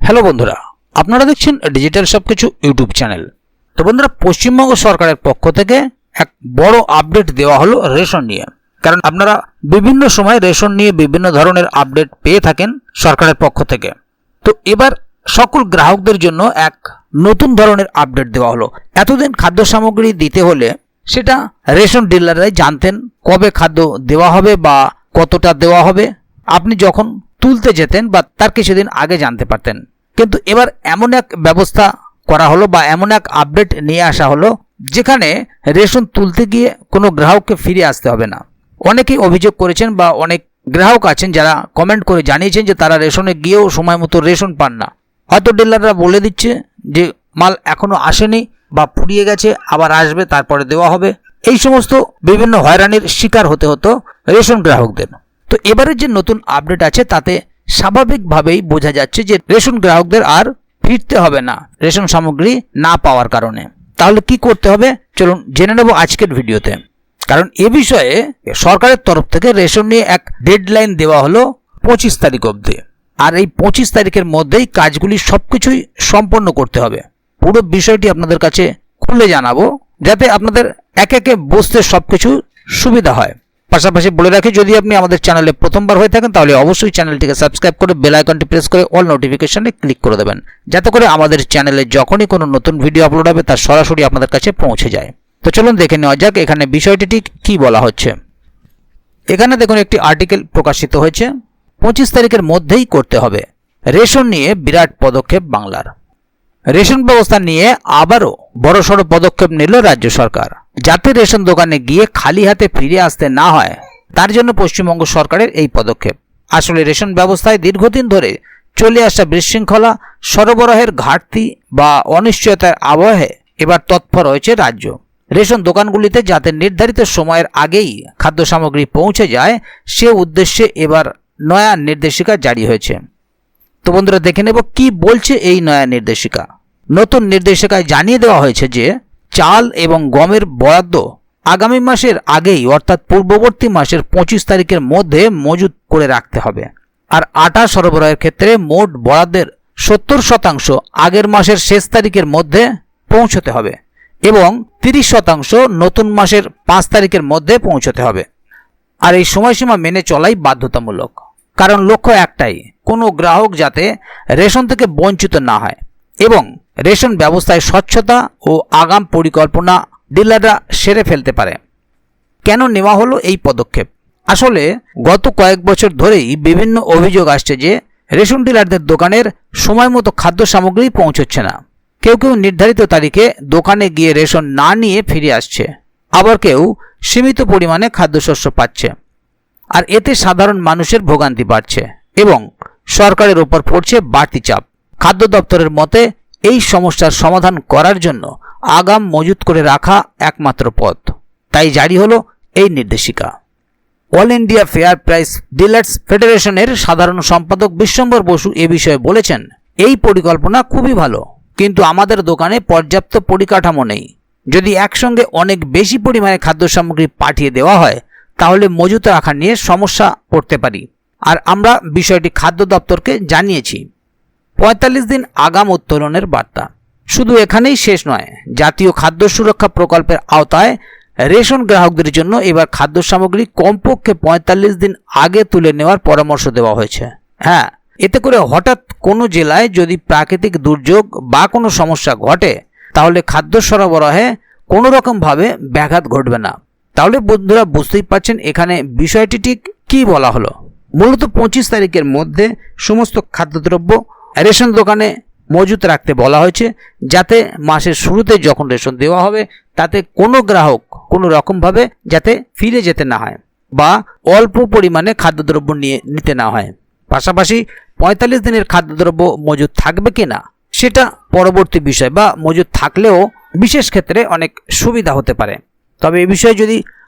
Hello বন্ধুরা, আপনারা দেখছেন ডিজিটাল সবকিছু ইউটিউব চ্যানেল তো বন্ধুরা, পশ্চিমবঙ্গ সরকারের পক্ষ থেকে এক বড় আপডেট দেওয়া হলো রেশন নিয়ে। কারণ আপনারা বিভিন্ন সময় রেশন নিয়ে বিভিন্ন ধরনের আপডেট পেয়ে থাকেন সরকারের পক্ষ থেকে। তো এবার সকল গ্রাহকদের জন্য এক নতুন ধরনের আপডেট দেওয়া হলো। এতদিন খাদ্য সামগ্রী দিতে হলে সেটা রেশন ডিলাররাই জানতেন কবে খাদ্য দেওয়া হবে বা কতটা দেওয়া হবে। আপনি যখন তুলতে যেতেন বা তার কিছুদিন আগে জানতে পারতেন। কিন্তু এবার এমন এক ব্যবস্থা করা হলো বা এমন এক আপডেট নিয়ে আসা হলো, যেখানে রেশন তুলতে গিয়ে কোনো গ্রাহককে ফিরে আসতে হবে না। অনেকেই অভিযোগ করেছেন বা অনেক গ্রাহক আছেন যারা কমেন্ট করে জানিয়েছেন যে তারা রেশনে গিয়েও সময় মতো রেশন পান না। হয়তো ডিলাররা বলে দিচ্ছে যে মাল এখনও আসেনি বা ফুরিয়ে গেছে, আবার আসবে, তারপরে দেওয়া হবে। এই সমস্ত বিভিন্ন হয়রানির শিকার হতে হতো রেশন গ্রাহকদের। তো এবারে যে নতুন আপডেট আছে, তাতে স্বাভাবিকভাবেই বোঝা যাচ্ছে যে রেশন গ্রাহকদের আর ফিরতে হবে না, রেশন সামগ্রী না পাওয়ার কারণে। তাহলে কি করতে হবে? চলুন জেনে নেব আজকের ভিডিওতে। কারণ এ বিষয়ে সরকারের তরফ থেকে রেশন নিয়ে এক ডেডলাইন দেওয়া হলো পঁচিশ তারিখ অবধি। আর এই পঁচিশ তারিখের মধ্যেই কাজগুলি সব কিছুই সম্পন্ন করতে হবে। পুরো বিষয়টি আপনাদের কাছে খুলে জানাব, যাতে আপনাদের এক একে বুঝতে সব কিছু সুবিধা হয়। পাশাপাশি বলে রাখি, যদি আপনি আমাদের চ্যানেলে প্রথমবার হয়ে থাকেন, তাহলে অবশ্যই চ্যানেলটিকে সাবস্ক্রাইব করে বেল আইকনটি প্রেস করে অল নোটিফিকেশনে ক্লিক করে দেবেন। যাতে করে আমাদের চ্যানেলে যখনই কোনো নতুন ভিডিও আপলোড হবে তার সরাসরি আপনাদের কাছে পৌঁছে যায়। তো চলুন দেখে নেওয়া যাক, এখানে বিষয়টি ঠিক কী বলা হচ্ছে। এখানে দেখুন, একটি আর্টিকেল প্রকাশিত হয়েছে। পঁচিশ তারিখের মধ্যেই করতে হবে। রেশন নিয়ে বিরাট পদক্ষেপ বাংলার। রেশন ব্যবস্থা নিয়ে আবারও বড়সড় পদক্ষেপ নিল রাজ্য সরকার। যাতে রেশন দোকানে গিয়ে খালি হাতে ফিরে আসতে না হয়, তার জন্য পশ্চিমবঙ্গ সরকারের এই পদক্ষেপ। আসলে রেশন ব্যবস্থায় দীর্ঘদিন ধরে চলে আসা বিশৃঙ্খলা, সরবরাহের ঘাটতি বা অনিশ্চয়তার আবহে এবার তৎপর হয়েছে রাজ্য। রেশন দোকানগুলিতে যাতে নির্ধারিত সময়ের আগেই খাদ্য সামগ্রী পৌঁছে যায়, সে উদ্দেশ্যে এবার নয়া নির্দেশিকা জারি হয়েছে। তো বন্ধুরা দেখে নেব কি বলছে এই নয়া নির্দেশিকা। নতুন নির্দেশিকায় জানিয়ে দেওয়া হয়েছে যে, চাল এবং গমের বরাদ্দ আগামী মাসের আগেই, অর্থাৎ পূর্ববর্তী মাসের পঁচিশ তারিখের মধ্যে মজুত করে রাখতে হবে। আর আটা সরবরাহের ক্ষেত্রে মোট বরাদ্দের সত্তর শতাংশ আগের মাসের শেষ তারিখের মধ্যে পৌঁছতে হবে এবং তিরিশ শতাংশ নতুন মাসের পাঁচ তারিখের মধ্যে পৌঁছতে হবে। আর এই সময়সীমা মেনে চলাই বাধ্যতামূলক। কারণ লক্ষ্য একটাই গ্রাহক যাতে রেশন থেকে বঞ্চিত না হয় এবং রেশন ব্যবস্থায় স্বচ্ছতা ও আগাম পরিকল্পনা ডিলাররা সেরে ফেলতে পারে। কেন নেওয়া হলো এই পদক্ষেপ? আসলে গত কয়েক বছর ধরেই বিভিন্ন অভিযোগ আসছে যে রেশন ডিলারদের দোকানের সময় মতো খাদ্য সামগ্রী পৌঁছচ্ছে না। কেউ কেউ নির্ধারিত তারিখে দোকানে গিয়ে রেশন না নিয়ে ফিরে আসছে। আবার কেউ সীমিত পরিমাণে খাদ্যশস্য পাচ্ছে। আর এতে সাধারণ মানুষের ভোগান্তি বাড়ছে এবং সরকারের ওপর পড়ছে বাড়তি চাপ। খাদ্য দপ্তরের মতে, এই সমস্যার সমাধান করার জন্য আগাম মজুত করে রাখা একমাত্র পথ। তাই জারি হলো এই নির্দেশিকা। All India fair price dealers ফেডারেশনের সাধারণ সম্পাদক বিশ্বম্বর বসু এ বিষয়ে বলেছেন, এই পরিকল্পনা খুবই ভালো, কিন্তু আমাদের দোকানে পর্যাপ্ত পরিকাঠামো নেই। যদি একসঙ্গে অনেক বেশি পরিমাণে খাদ্য সামগ্রী পাঠিয়ে দেওয়া হয়, তাহলে মজুত রাখা নিয়ে সমস্যা পড়তে পারি। আর আমরা বিষয়টি খাদ্য দপ্তরকে জানিয়েছি। পঁয়তাল্লিশ দিন আগাম উত্তোলনের বার্তা। শুধু এখানেই শেষ নয়, জাতীয় খাদ্য সুরক্ষা প্রকল্পের আওতায় রেশন গ্রাহকদের জন্য এবার খাদ্য সামগ্রী কমপক্ষে পঁয়তাল্লিশ দিন আগে তুলে নেওয়ার পরামর্শ দেওয়া হয়েছে। হ্যাঁ এতে করে হঠাৎ কোনো জেলায় যদি প্রাকৃতিক দুর্যোগ বা কোনো সমস্যা ঘটে, তাহলে খাদ্য সরবরাহে কোনো রকমভাবে ব্যাঘাত ঘটবে না। তাহলে বন্ধুরা বুঝতেই পারছেন এখানে বিষয়টি ঠিক কী বলা হলো। মূলত পঁচিশ তারিখের মধ্যে সমস্ত খাদ্যদ্রব্য রেশন দোকানে মজুত রাখতে বলা হয়েছে, যাতে মাসের শুরুতে যখন রেশন দেওয়া হবে, তাতে কোনো গ্রাহক কোনো রকমভাবে যাতে ফিরে যেতে না হয় বা অল্প পরিমাণে খাদ্যদ্রব্য নিয়ে নিতে না হয়। পাশাপাশি পঁয়তাল্লিশ দিনের খাদ্যদ্রব্য মজুত থাকবে কি না, সেটা পরবর্তী বিষয় বা মজুত থাকলেও বিশেষ ক্ষেত্রে অনেক সুবিধা হতে পারে। তবে এ বিষয়ে যদি